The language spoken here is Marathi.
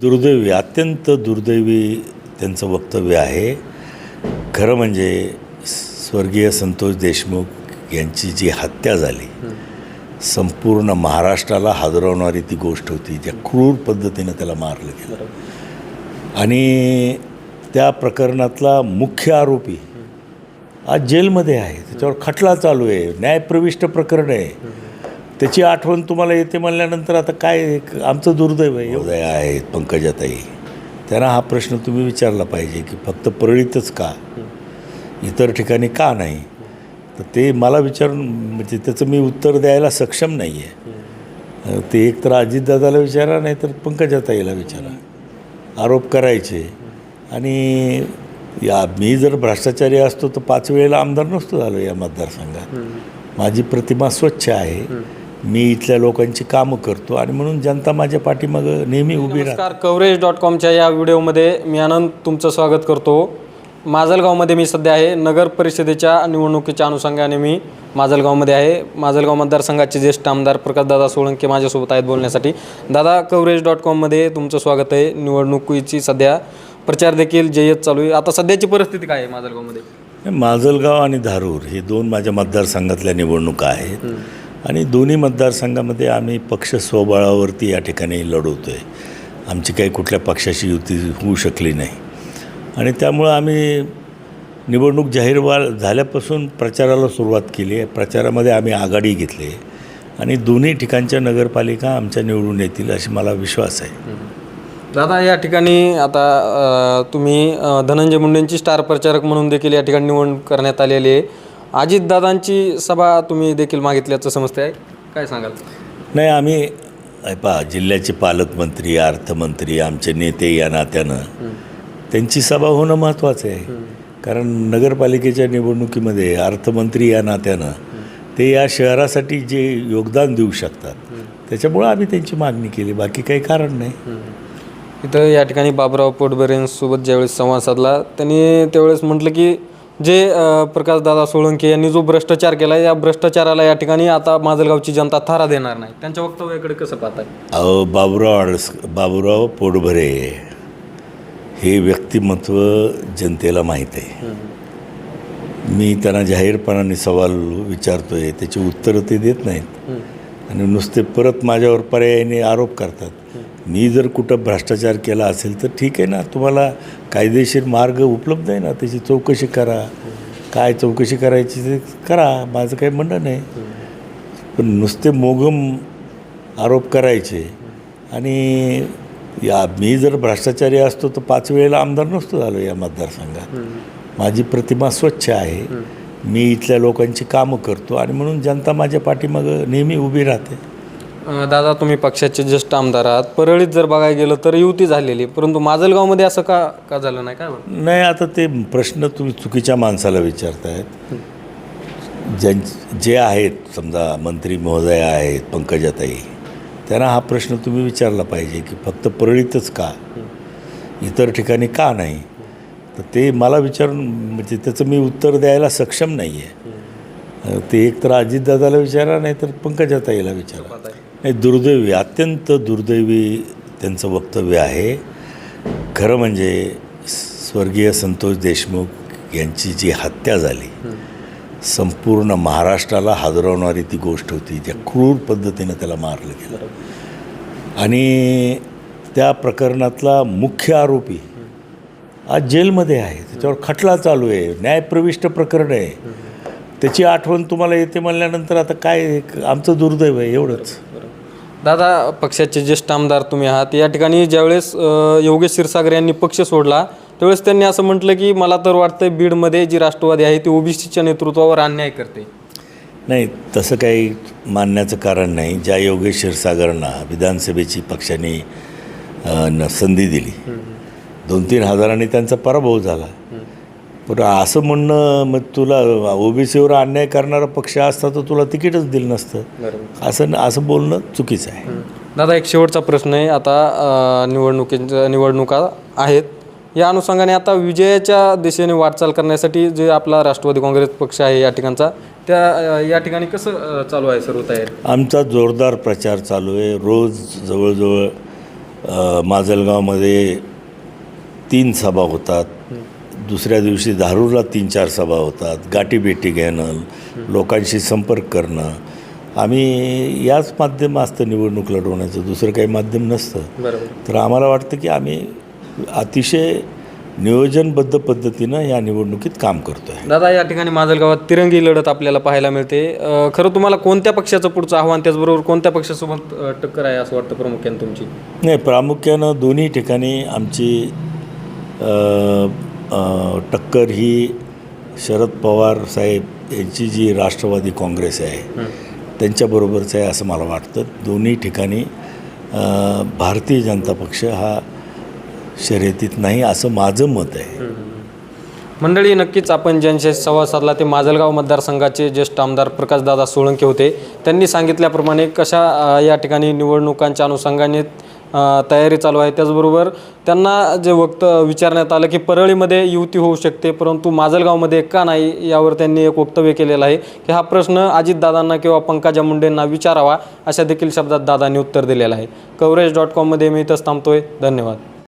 दुर्दैवी अत्यंत दुर्दैवी त्यांचं वक्तव्य आहे. खरं म्हणजे स्वर्गीय संतोष देशमुख यांची जी हत्या झाली संपूर्ण महाराष्ट्राला हादरवणारी ती गोष्ट होती ज्या क्रूर पद्धतीनं त्याला मारलं गेलं. आणि त्या प्रकरणातला मुख्य आरोपी आज जेलमध्ये आहे त्याच्यावर खटला चालू आहे न्यायप्रविष्ट प्रकरण आहे. त्याची आठवण तुम्हाला येते म्हणल्यानंतर आता काय आमचं दुर्दैव आहे. उदय आहेत पंकजाताई. त्यांना हा प्रश्न तुम्ही विचारला पाहिजे की फक्त परळीतच का? इतर ठिकाणी का नाही? तर ते मला विचारून म्हणजे त्याचं मी उत्तर द्यायला सक्षम नाही आहे ते एक तर अजितदादाला विचारा नाही तर पंकजाताईला विचारा. आरोप करायचे. आणि या मी जर भ्रष्टाचारी असतो तर पाच वेळेला आमदार नसतो झालो या मतदारसंघात. माझी प्रतिमा स्वच्छ आहे. मी इथल्या लोकांची कामं करतो आणि म्हणून जनता माझ्या पाठीमागं नेहमी उभी राहते. नमस्कार कवरेज डॉट कॉमच्या या व्हिडिओमध्ये मी आनंद तुमचं स्वागत करतो. माजलगावमध्ये मी सध्या आहे नगर परिषदेच्या निवडणुकीच्या अनुषंगाने मी माजलगावमध्ये आहे. माजलगाव मतदारसंघाचे ज्येष्ठ आमदार प्रकाशदादा सोळंके माझ्यासोबत आहेत बोलण्यासाठी. दादा कवरेज डॉट कॉममध्ये तुमचं स्वागत आहे. निवडणुकीची सध्या प्रचार देखील जय्यत चालू आहे. आता सध्याची परिस्थिती काय आहे माजलगावमध्ये? माजलगाव आणि धारूर हे दोन माझ्या मतदारसंघातल्या निवडणुका आहेत. आणि दोन्ही मतदारसंघामध्ये आम्ही पक्ष स्वबळावरती या ठिकाणी लढवतो आहे आमची काही कुठल्या पक्षाशी युती होऊ शकली नाही. आणि त्यामुळं आम्ही निवडणूक जाहीर व्हा झाल्यापासून प्रचाराला सुरुवात केली आहे. प्रचारामध्ये आम्ही आघाडी घेतली आहे. आणि दोन्ही ठिकाणच्या नगरपालिका आमच्या निवडून येतील अशी मला विश्वास आहे. दादा या ठिकाणी आता तुम्ही धनंजय मुंडेंची स्टार प्रचारक म्हणून देखील या ठिकाणी निवड करण्यात आलेली आहे. अजितदादांची सभा तुम्ही देखील मागितल्याचं समजते आहे. काय सांगाल? नाही आम्ही पहा जिल्ह्याचे पालकमंत्री अर्थमंत्री आमचे नेते या नात्यानं त्यांची सभा होणं महत्त्वाचं आहे. कारण नगरपालिकेच्या निवडणुकीमध्ये अर्थमंत्री या नात्यानं ते या शहरासाठी जे योगदान देऊ शकतात त्याच्यामुळं आम्ही त्यांची मागणी केली. बाकी काही कारण नाही. इथं या ठिकाणी बाबुराव पोटबरेंसोबत ज्यावेळेस संवाद साधला त्यांनी त्यावेळेस म्हटलं की जे प्रकाशदादा सोळंके यांनी जो भ्रष्टाचार केला या भ्रष्टाचाराला या ठिकाणी आता माजलगावची जनता थारा देणार नाही. त्यांच्या वक्तव्याकडे कसं पाहताय? अहो बाबुराव अडस बाबुराव पोटभरे हे व्यक्तिमत्व जनतेला माहीत आहे. मी त्यांना जाहीरपणाने सवाल विचारतो आहे त्याची उत्तरं ते देत नाहीत. आणि नुसते परत माझ्यावर पर्यायाने आरोप करतात. मी जर कुठं भ्रष्टाचार केला असेल तर ठीक आहे ना तुम्हाला कायदेशीर मार्ग उपलब्ध आहे ना त्याची चौकशी करा. काय चौकशी करायची ते करा माझं काही म्हणणं नाही. पण नुसते मोगम आरोप करायचे आणि या मी जर भ्रष्टाचारी असतो तर पाच वेळेला आमदार नसतो झालो या मतदारसंघात. माझी प्रतिमा स्वच्छ आहे. मी इथल्या लोकांची कामं करतो आणि म्हणून जनता माझ्या पाठीमागं नेहमी उभी राहते. दादा तुम्ही पक्षाचे ज्येष्ठ आमदार आहात. परळीत जर बघायला गेलं तर युती झालेली परंतु माजलगावमध्ये असं का का झालं नाही? काय? नाही आता ते प्रश्न तुम्ही चुकीच्या माणसाला विचारतायत. ज्यां जे आहेत समजा मंत्री महोदया आहेत पंकजाताई त्यांना हा प्रश्न तुम्ही विचारला पाहिजे की फक्त परळीतच का? इतर ठिकाणी का नाही? तर ते मला विचारून म्हणजे त्याचं मी उत्तर द्यायला सक्षम नाही आहे ते एक तर अजितदादाला विचारा नाही तर पंकजाताईला विचारा. नाही दुर्दैवी अत्यंत दुर्दैवी त्यांचं वक्तव्य आहे. खरं म्हणजे स्वर्गीय संतोष देशमुख यांची जी हत्या झाली संपूर्ण महाराष्ट्राला हादरवणारी ती गोष्ट होती ज्या क्रूर पद्धतीनं त्याला मारलं गेलं. आणि त्या प्रकरणातला मुख्य आरोपी आज जेलमध्ये आहे त्याच्यावर खटला चालू आहे न्यायप्रविष्ट प्रकरण आहे. त्याची आठवण तुम्हाला येते म्हणल्यानंतर आता काय आमचं दुर्दैव आहे एवढंच. दादा पक्षाचे ज्येष्ठ आमदार तुम्ही आहात. या ठिकाणी ज्यावेळेस अ, योगेश क्षीरसागर यांनी पक्ष सोडला त्यावेळेस त्यांनी असं म्हटलं की मला तर वाटतं बीडमध्ये जी राष्ट्रवादी आहे ती ओबीसीच्या नेतृत्वावर अन्याय करते. नाही तसं काही मानण्याचं कारण नाही. ज्या योगेश क्षीरसागरांना विधानसभेची पक्षाने अ, न- संधी दिली दोन तीन हजारांनी त्यांचा पराभव झाला. पण असं म्हणणं मग तुला ओबीसीवर अन्याय करणारा पक्ष असता तर तुला तिकीटच दिलं नसतं. असं असं बोलणं चुकीचं आहे. दादा एक शेवटचा प्रश्न आहे. आता निवडणुकीच्या निवडणुका आहेत. या अनुषंगाने आता विजयाच्या दिशेने वाटचाल करण्यासाठी जे आपला राष्ट्रवादी काँग्रेस पक्ष आहे या ठिकाणचा त्या या ठिकाणी कसं चालू आहे सर्व तयारी? आमचा जोरदार प्रचार चालू आहे. रोज जवळजवळ माजलगावमध्ये तीन सभा होतात. दुसऱ्या दिवशी धारूरला तीन चार सभा होतात गाठीभेटी घेणं लोकांशी संपर्क करणं. आम्ही याच माध्यम असतं निवडणूक लढवण्याचं दुसरं काही माध्यम नसतं. तर आम्हाला वाटतं की आम्ही अतिशय नियोजनबद्ध पद्धतीनं या निवडणुकीत काम करतो आहे दादा या ठिकाणी माजलगावात तिरंगी लढत आपल्याला पाहायला मिळते. अ, खरं तुम्हाला कोणत्या पक्षाचं पुढचं आव्हान त्याचबरोबर कोणत्या पक्षासोबत अ, टक्कर आहे असं वाटतं प्रामुख्याने तुमची? नाही प्रामुख्यानं दोन्ही ठिकाणी आमची अ, टक्कर ही शरद पवार साहेब यांची जी राष्ट्रवादी काँग्रेस आहे त्यांच्याबरोबरच आहे असं मला वाटतं. दोन्ही ठिकाणी भारतीय जनता पक्ष हा शर्यतीत नाही असं माझं मत आहे. मंडळी नक्कीच आपण ज्यांचे संवाद साधला ते माजलगाव मतदारसंघाचे ज्येष्ठ आमदार प्रकाशदादा सोळंके होते. त्यांनी सांगितल्याप्रमाणे कशा या ठिकाणी निवडणुकांच्या अनुषंगाने तयारी चालू आहे. त्याचबरोबर त्यांना जे वक्त विचारण्यात आलं की परळीमध्ये युती होऊ शकते परंतु माजलगावमध्ये का नाही यावर त्यांनी एक वक्तव्य केलेलं आहे की हा प्रश्न अजितदादांना किंवा पंकजा मुंडेंना विचारावा अशा देखील शब्दात दादांनी उत्तर दिलेलं आहे. कवरेज डॉट कॉममध्ये मी इथंच थांबतोय. धन्यवाद.